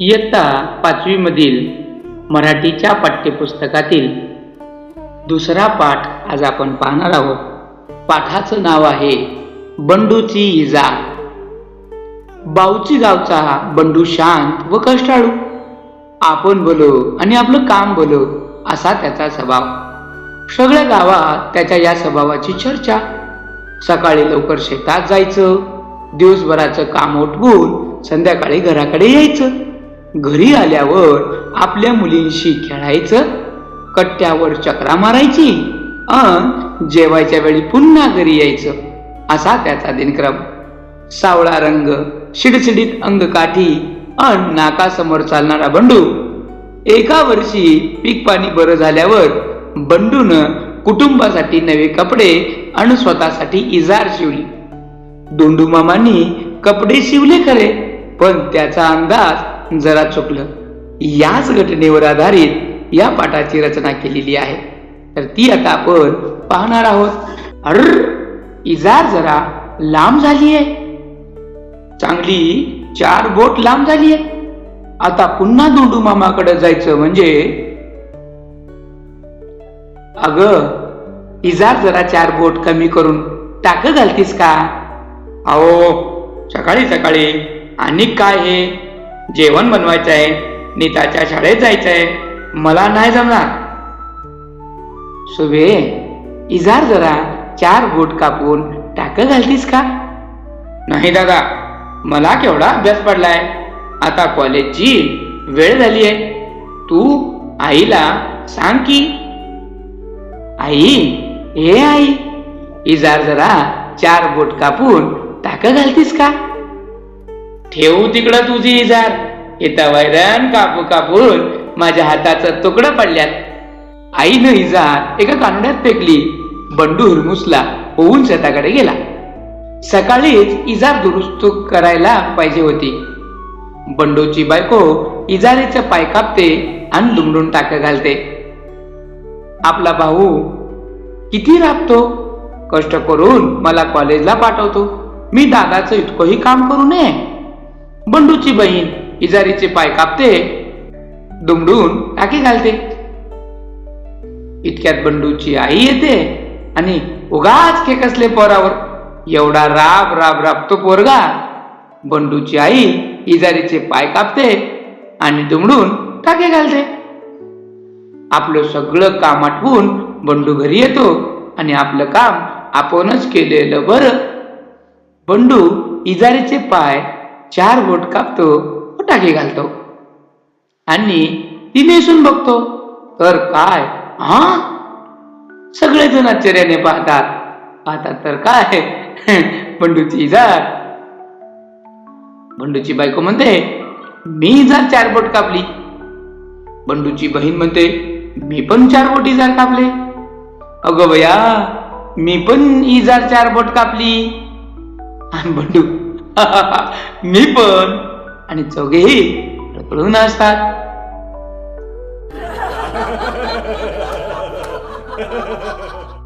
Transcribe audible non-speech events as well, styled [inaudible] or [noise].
इयत्ता पाचवीमधील मराठीच्या पाठ्यपुस्तकातील दुसरा पाठ आज आपण पाहणार आहोत. पाठाचं नाव आहे बंडूची इजा. बाऊची गावचा बंडू शांत व कष्टाळू. आपण बोलो आणि आपलं काम बोलो असा त्याचा स्वभाव. सगळ्या गावात त्याच्या या स्वभावाची चर्चा. सकाळी लवकर शेतात जायचं दिवसभराचं काम उठवून संध्याकाळी घराकडे यायचं. घरी आल्यावर आपल्या मुलींशी खेळायचं कट्ट्यावर चक्रा मारायची अन जेवायच्या वेळी पुन्हा घरी यायचं असा त्याचा दिनक्रम. सावळा रंग शिडशिडीत अंगकाठी अन नाकासमोर चालणारा बंडू. एका वर्षी पीक पाणी बरं झाल्यावर बंडून कुटुंबासाठी नवे कपडे आणि स्वतःसाठी इजार शिवली. दोंडू मामांनी कपडे शिवले खरे पण त्याचा अंदाज जरा चुकलं. याच घटनेवर आधारित या पाठाची रचना केलेली आहे. तर ती आता आपण पाहणार आहोत. अर इजार जरा लांब झाली आहे चांगली चार बोट लांब झाली आहे आता पुन्हा दोंडू मामाकडे जायचं म्हणजे अग इजार जरा चार बोट कमी करून टाक घालतीस का? अहो सकाळी सकाळी. आणि काय हे? जेवण बनवायचं आहे नीताच्या शाळेत जायचंय मला नाही जमणार. सुबे इजार जरा चार बोट कापून टाक घालतीस का? नाही दादा मला केवढा अभ्यास पडलाय. आता कॉलेजची वेळ झाली आहे. तू आईला सांग की. आई हे आई इजार जरा चार बोट कापून टाक घालतीस का? ठेवू तिकडं तुझी इजार. येता वैरण कापू कापून माझ्या हाताचं तुकडं पडल्यात. आईनं इजार एका कानड्यात फेकली. बंडू हुरमुसला होऊन शेताकडे गेला. सकाळीच इजार दुरुस्त करायला पाहिजे होती. बंडूची बायको इजारीचं पाय कापते आणि दुमडून टाक घालते. आपला भाऊ किती राबतो? कष्ट करून मला कॉलेजला पाठवतो. मी दादाचं इतकंही काम करू नये. बंडूची बहीण इजारीचे पाय कापते दुमडून टाकी घालते. इतक्यात बंडूची आई येते आणि उगाच खेकसले पोरावर. एवढा राब राब राबतो पोरगा. बंडूची आई इजारीचे पाय कापते आणि दुमडून टाके घालते. आपलं सगळं काम आठवून बंडू घरी येतो आणि आपलं काम आपणच केलेलं बरं. बंडू इजारीचे पाय चार बोट कापतो व टाके घालतो. आणि ती नेसून बघतो तर काय? हा? सगळेजण आश्चर्याने पाहतात. पाहतात तर काय? [laughs] बंडूची इजार बंडूची बायको म्हणते मी जर चार बोट कापली. बंडूची बहीण म्हणते मी पण चार बोट इजार कापले. अगं बया मी पण इजार चार बोट कापली. आणि बंडू [laughs] मी पण आणि चौघेही रडून असतात [laughs]